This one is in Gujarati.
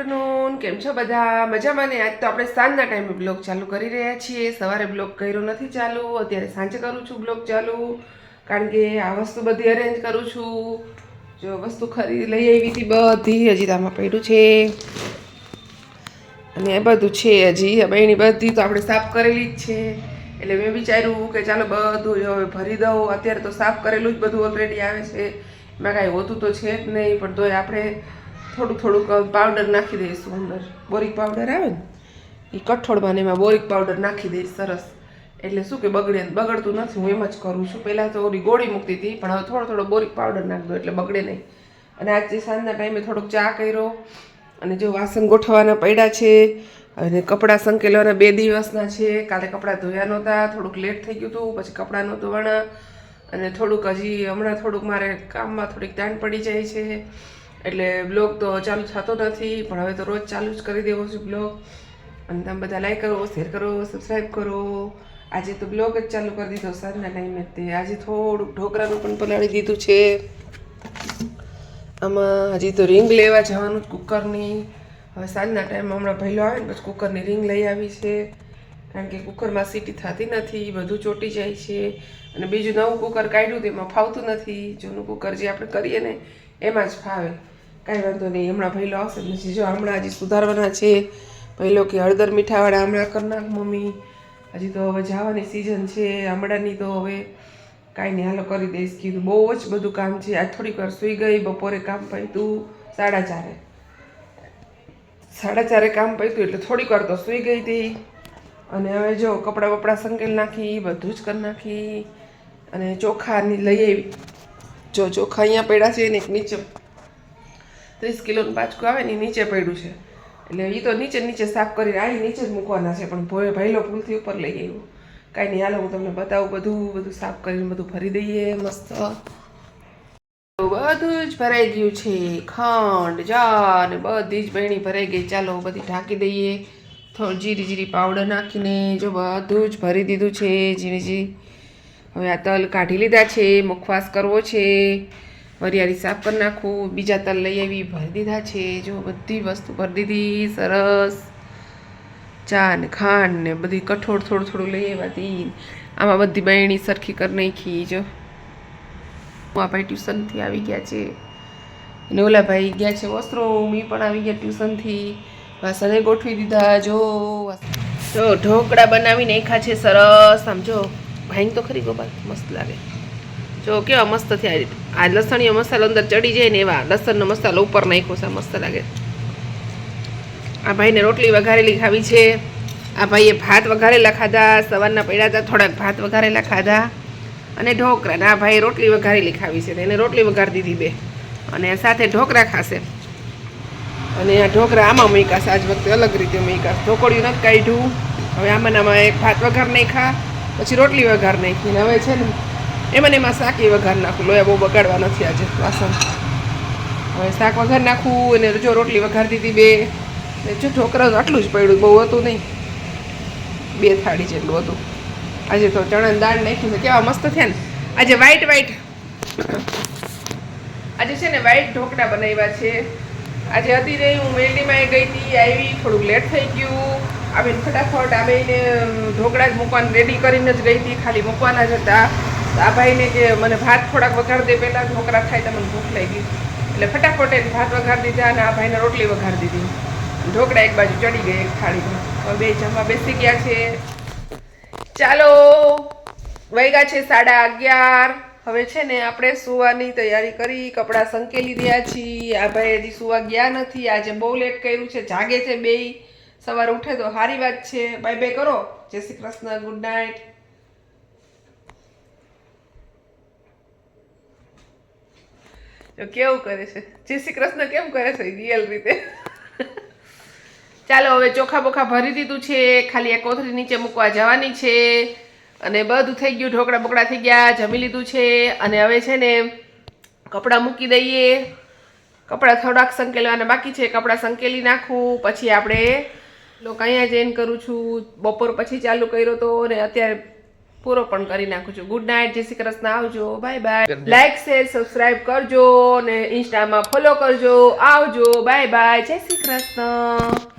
આફ્ટરનૂન, કેમ છો બધા? મજામાં ને? આજ તો આપણે સાંજના ટાઈમે બ્લોગ ચાલુ કરી રહ્યા છીએ. સવારે બ્લોગ કર્યો નથી ચાલુ. અત્યારે સાંજે કરું છું બ્લોગ ચાલુ, કારણ કે આ વસ્તુ બધી અરેન્જ કરું છું. જો વસ્તુ ખરીદી લઈ આવી હતી બધી, હજી આમાં પડ્યું છે. અને એ બધું છે હજી. હવે એની બધી તો આપણે સાફ કરેલી જ છે. એટલે મેં વિચાર્યું કે ચાલો બધું હવે ભરી દઉં. અત્યારે તો સાફ કરેલું જ બધું ઓલરેડી આવે છે. એમાં કાંઈ હોતું તો છે જ નહીં, પણ તોય આપણે થોડુંક થોડુંક પાવડર નાખી દઈશું અંદર. બોરિક પાવડર આવે ને, એ કઠોળમાં ને એમાં બોરિક પાવડર નાખી દઈશ સરસ. એટલે શું કે બગડે બગડતું નથી, હું એમ જ કરું છું. પહેલાં તો ઓલી ગોળી મૂકતી હતી, પણ હવે થોડો થોડો બોરિક પાવડર નાખી દો એટલે બગડે નહીં. અને આજે સાંજના ટાઈમે થોડોક ચા કર્યો. અને જો વાસણ ગોઠવવાના પડ્યા છે, અને કપડાં સંકેલવાના બે દિવસના છે. કાલે કપડાં ધોયા નહોતા, થોડુંક લેટ થઈ ગયું હતું, પછી કપડાં ન ધોવાના. અને થોડુંક હજી હમણાં થોડુંક મારે કામમાં થોડીક તાણ પડી જાય છે. એટલે બ્લોગ તો ચાલુ થતો નથી, પણ હવે તો રોજ ચાલુ જ કરી દેવો છું બ્લોગ. અને તમે બધા લાઈક કરો શેર કરો સબસ્ક્રાઈબ કરો. આજે તો બ્લોગ જ ચાલુ કરી દીધો સાંજના ટાઈમે તે. આજે થોડુંક ઢોકળાનું પણ પલાળી દીધું છે. આમાં હજી તો રિંગ લેવા જવાનું કુકરની હવે સાંજના ટાઈમમાં હમણાં પહેલો આવે ને પછી કુકરની રિંગ લઈ આવી છે. કારણ કે કુકરમાં સીટી થતી નથી, બધું ચોટી જાય છે. અને બીજું નવું કુકર કાઢ્યું તેમાં ફાવતું નથી. જૂનું કુકર જે આપણે કરીએ ને એમાં જ ફાવે. કાંઈ વાંધો નહીં, હમણાં પહેલો આવશે પછી જો હમણાં હજી સુધારવાના છે. પહેલો કે હળદર મીઠાવાળા હમણાં કરી નાખ મમ્મી. હજી તો હવે જવાની સિઝન છે, હમણાંની તો હવે કાંઈ નહીં, હાલો કરી દઈશ. કીધું બહુ જ બધું કામ છે. આજ થોડીક વાર સૂઈ ગઈ, બપોરે કામ પૈતું સાડા ચારે. સાડા ચારે કામ પૈતું એટલે થોડીક વાર તો સૂઈ ગઈ હતી. અને હવે જો કપડાં બપડા સંકેલ નાખી, બધું જ કરી નાખી. અને ચોખાની લઈ આવી. જો ચોખા અહીંયા પડ્યા છે, એને નીચે ત્રીસ કિલોનું પાછું આવે ને નીચે પડ્યું છે. એટલે એ તો નીચે નીચે સાફ કરીને આવી નીચે જ મૂકવાના છે, પણ ભોય ભાઈલો ભૂલથી ઉપર લઈ આવ્યું કાંઈ નહીં, હાલો હું તમને બતાવું બધું બધું સાફ કરીને બધું ભરી દઈએ મસ્ત. બધું જ ભરાઈ ગયું છે, ખાંડ જા ને બધી જ બહેણી ભરાઈ ગઈ. ચાલો બધી ઢાંકી દઈએ. થોડું જીરી જીરી પાવડર નાખીને જો બધું જ ભરી દીધું છે જીરી ઝીણી. હવે આ તલ કાઢી લીધા છે, મુખવાસ કરવો છે, વરિયાળી સાફ કરી નાખું. બીજા તલ લઈ આવી, ભરી દીધા છે. જો બધી વસ્તુ ભરી દીધી, સરસ. ચા ને ખાંડ ને બધી કઠોળ થોડું થોડું લઈ આવ્યા હતી આમાં બધી બહેણી સરખી કરી નાખી, જો. આ ભાઈ ટ્યુશનથી આવી ગયા છે. અને ઓલા ભાઈ ગયા છે વસ્ત્રોમ એ પણ આવી ગયા ટ્યુશનથી. વાસણે ગોઠવી દીધા, જો. જો ઢોકળા બનાવીને નાખ્યા છે, સરસ. આમ જો તો ખરી ગોપાલ, મસ્ત લાગે. જો કેવા મસ્ત થયા આ લસણીયો મસાલો અંદર ચડી જાય ને એવા લસણનો મસાલો ઉપર નાખ્યો છે મસ્ત લાગે. આ ભાઈને રોટલી વઘારેલી ખાવી છે. આ ભાઈએ ભાત વઘારેલા ખાધા, સવારના પડ્યા હતા, થોડાક ભાત વઘારેલા ખાધા અને ઢોકળા ને આ ભાઈ રોટલી વઘારેલી ખાવી છે એને રોટલી વઘારી દીધી બે. અને સાથે ઢોકળા ખાશે. અને આ ઢોકળા આમાં મૂકાશે આજ વખતે અલગ રીતે મૂકાશે ઢોકળિયું નથી કાઢ્યું. હવે આમાં આમાં એક ભાત વઘાર નાખ્યા. પછી રોટલી વઘાર નાખી ને હવે છે ને, એમાં એમાં એમાં એ વઘાર નાખું. લોયા બહુ બગાડવા નથી આજે, વાસણ. હવે શાક વઘાર નાખું અને જો રોટલી વઘાર દીધી બે, ને જો ઢોકળા આટલું જ પડ્યું, બહુ હતું નહીં. બે થાળી જેટલું હતું. આજે તો ચણાની દાળ નાખી છે. કેવા મસ્ત થયા ને. આજે વ્હાઈટ વ્હાઈટ આજે છે ને વ્હાઈટ ઢોકળા બનાવ્યા છે. આજે હતી રહી હું મેલડીમાં ગઈ હતી, આવી થોડુંક લેટ થઈ ગયું. આવીને ફટાફટ આ બેને ઢોકળા જ મૂકવાનું રેડી કરીને જ ગઈ હતી, ખાલી મૂકવાના જ હતા. આ ભાઈને કે મને ભાત થોડાક વઘાર દે, પહેલાં ઢોકળા ખાઈ તો મને ભૂખ લાગી. એટલે ફટાફટ એને ભાત વઘાર દીધા અને આ ભાઈને રોટલી વઘાર દીધી. ઢોકળા એક બાજુ ચડી ગઈ એક થાળીમાં બે જમવા બેસી ગયા છે. ચાલો વૈગા છે સાડા અગિયાર. હવે છે ને આપણે સુવાની તૈયારી કરી, કપડાં સંકેલી રહ્યા છીએ. આ ભાઈ હજી સુવા ગયા નથી. આજે બહુ લેટ કર્યું છે, જાગે છે બે સવારે ઉઠે તો સારી વાત છે. બાય બાય કરો. જય શ્રી કૃષ્ણ. ગુડ નાઇટ કેવું કરે છે? જય શ્રી કૃષ્ણ કેમ કરે છે રિયલ રીતે? ચાલો, હવે ચોખા બોખા ભરી દીધું છે. ખાલી એક કોથળી નીચે મૂકવા જવાની છે. અને બધું થઈ ગયું. ઢોકળા બોકડા થઈ ગયા. જમી લીધું છે. અને હવે છે ને કપડાં મૂકી દઈએ. કપડાં થોડાક સંકેલવાના બાકી છે. કપડાં સંકેલી નાખું. પછી આપણે લોકો અહીંયા જઈને કરું છું બપોર પછી ચાલુ કર્યો તો ને અત્યારે પૂરો પણ કરી નાખું છું. ગુડ નાઇટ જય શ્રી કૃષ્ણ આવજો bye bye like share subscribe કરજો અને ઇન્સ્ટામાં ફોલો કરજો. આવજો બાય બાય જય શ્રી કૃષ્ણ.